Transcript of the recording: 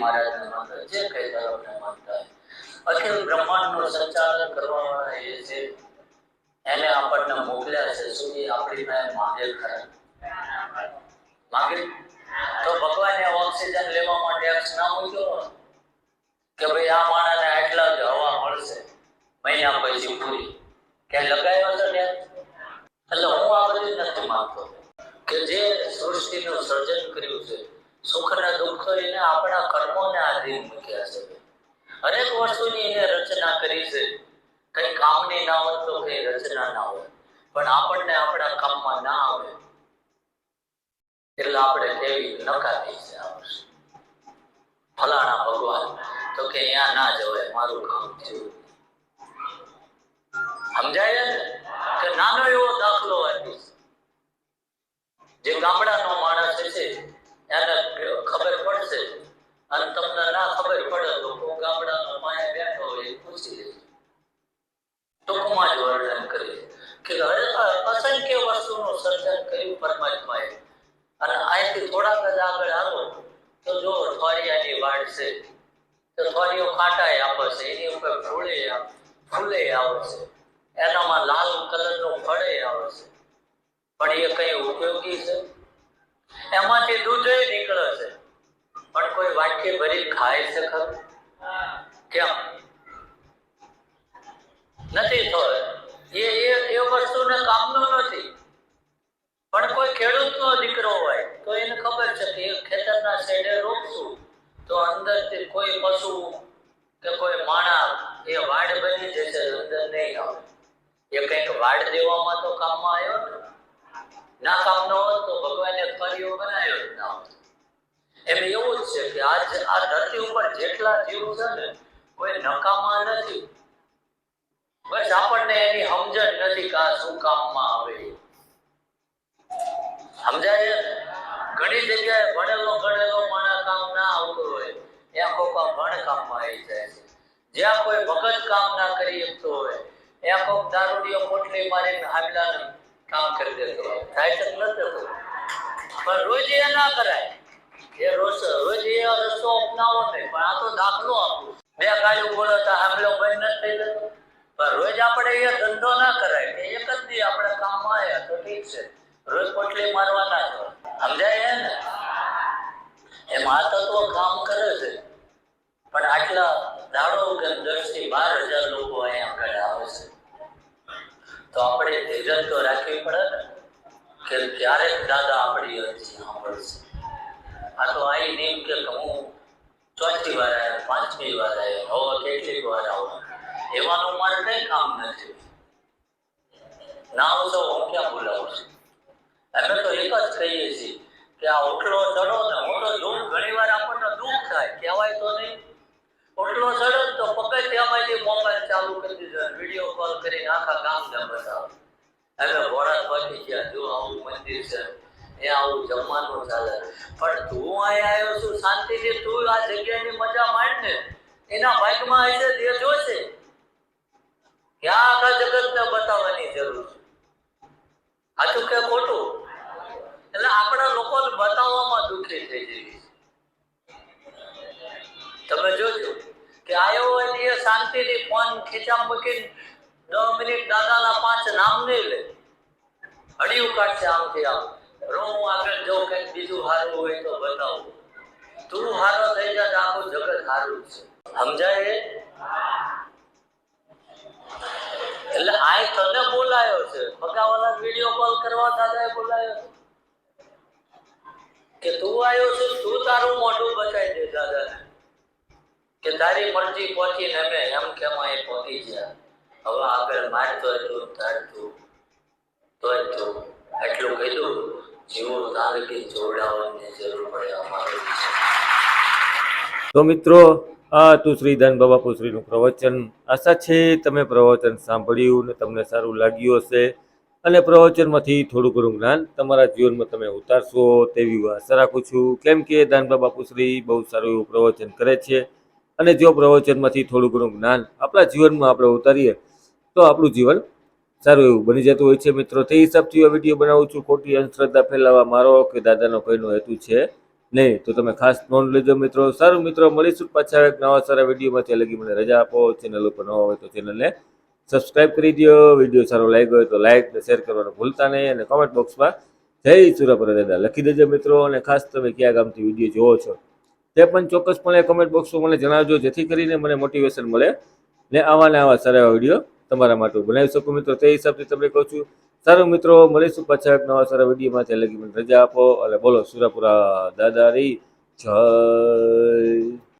મહારાજના મંત્ર જે માનતા આપણને મોકલ્યા છે, શું એ આપણી પાસે માંગે ખરા? માંગે તો ભગવાને ઓક્સિજન લેવા માટે ના મૂક્યો કે ભાઈ આ માણસને આટલા જ હવા મળશે મહિના પછી પૂરી. કે લગાવ્યો છે ને એટલે હું આ બધી નથી માંગતો કે જે સૃષ્ટિનું સર્જન કર્યું છે આપણા આધીન મૂક્યા છે. હરેક વસ્તુની એને રચના કરી છે. કઈ કામની ના હોય તો કઈ રચના ના હોય. પણ આપણને આપણા કામમાં ના આવે એટલે આપણે કેવી નકારી છે આ વર્ષે. ફલાણા ભગવાન, તો કે અહીંયા ના જવાય, મારું કામ થયું. સમજાય કે નાનો એવો દાખલો આપીશ. જે ગામડાનો અને તમને ના ખબર પડે તો હું ગામડાનો માયા બેઠો હોય પૂછી લેજો ટૂંકમાં જ વર્ણન કરીએ કે અસંખ્ય વસ્તુનું સર્જન કર્યું પરમાત્માએ. અને અહીંથી થોડાક જ આગળ આવો તો જો અઠવાડિયાની વાડ છે, તો અઠવાડિયો કાંટાએ આપે છે એની ઉપર ફૂલે ફૂલે આવે છે એનામાં લાલ કલરનું ફળે આવે છે પણ એ કઈ ઉપયોગી છે? એમાંથી દૂધ નીકળે છે. પણ કોઈ વાટકી ભરી ખાય છે કેમ? નથી થયો. એ એ એ વસ્તુને કામનો નથી. પણ કોઈ ખેડૂતનો દીકરો હોય, તો એને ખબર છે કે ખેતરના શેડે રોપશું તો અંદરથી કોઈ પશુ કે કોઈ માણા એ વાડ બની જશે, અંદર નહીં આવે. એ કંઈક વાડ દેવામાં તો કામમાં આવ્યો ને? ના કામનો હોત તો ભગવાને ફરીઓ બનાવ્યો જ ના હોત. એમ એવું જ છે કે આજ આ ધરતી ઉપર જેટલા જીવ છે ને, કોઈ નકામા નથી. બસ આપણને એની સમજણ નથી કે શું કામમાં આવે. સમજાય ઘણી જગ્યાએ ભણેલો ગણેલો માણસ કામ ના આવતો હોય. ત્યાં કોઈ ભણ કામમાં આવી જાય છે. જ્યાં કોઈ ભગત કામ ના કરી શકતો હોય, ત્યાં કોઈ દારૂડીઓ પોટલી મારીને હામલાનું કામ કરી દેતો હોય. થાય નથી થતું? પણ રોજ એ ના કરાય. એ રોજ રોજ એ રસ્તો અપનાવો નહીં, પણ આ તો બે ગાડી બોલો તો હામલો થઈ જતો પણ રોજ આપણે એ ધંધો ના કરાય, કે એક જ દી આપણે કામ આવ્યા તો ઠીક છે. રોજ પોટલી મારવાના છો સમજાય ને? કામ કરે છે. પણ આટલા દાડો કે દસથી બાર હજાર લોકો અહીંયા આવે છે. તો આપણે ધીરજ તો રાખવી પડે ને? કે ક્યારેક દાદા આપણી અરજી સાંભળશે આ તો આઈ નહીં કે હું ચોથી વાર આવ્યો, પાંચમી વાર આવ્યો. હવે કેટલીક વાર આવું. એવાનું મારે કઈ કામ નથી. ના હું તો હું ક્યાં બોલાવું છું? અમે તો એક જ કહીએ છીએ કે આ ઓટલો ચડો ને મોટો ધૂમ ઘણી વાર આપણને દુઃખ થાય, કહેવાય તો નહીં. ઓટલો ચડો તો પગથિયામાંથી મોબાઈલ ચાલુ કરી દીધો વીડિયો કોલ કરીને આખા ગામને બતાવો. હવે ઘોડા પહોંચી ગયા, જો આવું મંદિર છે. એ આવું જમવાનું ચાલે. પણ તું અહીં આવ્યો છું શાંતિથી તું આ જગ્યાની મજા માંડ ને. એના ભાગમાં હશે તે જોશે ક્યાં આખા જગતને બતાવવાની જરૂર છે. સાચું કે ખોટું? એટલે આપણા લોકોને બતાવવામાં દુઃખી થઈ જઈએ તમે જોજો કે આવ્યો હોય એ શાંતિથી ફોન ખીચા મૂકીને દસ મિનિટ દાદાના પાંચ નામ નહીં લે. હડિયું કાઢશે આમથી આમ. રો આગળ જો કંઈક બીજું સારું હોય તો બતાવું. તું સારો થઈ જા આખું જગત સારું છે. સમજાય એટલે આ તને બોલાયો છે. પગાવાલા વીડિયો કોલ કરવા દાદા બોલાયો કે તું આવ્યો છે, તું તારું મોઢું બતાવી દે દાદા કે તારી મરજી પહોંચીને મેં એમ કેમ એ પહોંચી ગયા? હવે આગળ મારતો એટલું તોય તું. એટલું કીધું. તો મિત્રો, આ હતું શ્રીદાન બાબા પુશ્રીનું પ્રવચન. આશા છે તમે પ્રવચન સાંભળ્યું ને તમને સારું લાગ્યું હશે. અને પ્રવચનમાંથી થોડું ઘણું જ્ઞાન તમારા જીવનમાં તમે ઉતારશો તેવી આશા રાખું છું. કેમ કે દાન બાબા પુશ્રી બહુ સારું એવું પ્રવચન કરે છે. અને જો પ્રવચનમાંથી થોડું ઘણું જ્ઞાન આપણા જીવનમાં આપણે ઉતારીએ, તો આપણું જીવન સારું એવું બની જતું હોય છે મિત્રો. તે હિસાબથી આ વીડિયો બનાવું છું. ખોટી અંધશ્રદ્ધા ફેલાવવા મારો કે દાદાનો કોઈનો હેતુ છે નહીં. તો તમે ખાસ નોંધ લેજો મિત્રો. સારું મિત્રો, મળીશું પાછા એક નવા સારા વિડીયોમાંથી. અલગી લગી મને રજા આપો. ચેનલ ઉપર નવા હોય તો ચેનલને સબસ્ક્રાઇબ કરી દો. વીડિયો સારો લાગ્યો હોય તો લાઈક ને શેર કરવાનું ભૂલતા નહીં. અને કોમેન્ટ બોક્સમાં જય સુરાપુરા દાદા લખી દેજો મિત્રો. અને ખાસ તમે કયા ગામથી વીડિયો જોવો છો તે પણ ચોક્કસપણે કોમેન્ટ બોક્સમાં મને જણાવજો. જેથી કરીને મને મોટિવેશન મળે ને આવા ને આવા સારા વીડિયો તમારા માટે બનાવી શકું? મિત્રો, તે હિસાબથી તમને કહું છું. સારું, મિત્રો, મળીશું પાછા એક નવા સારા વિડીયોમાં. ત્યાં લગી મને રજા આપો. અને બોલો, સુરાપુરા દાદારી જય.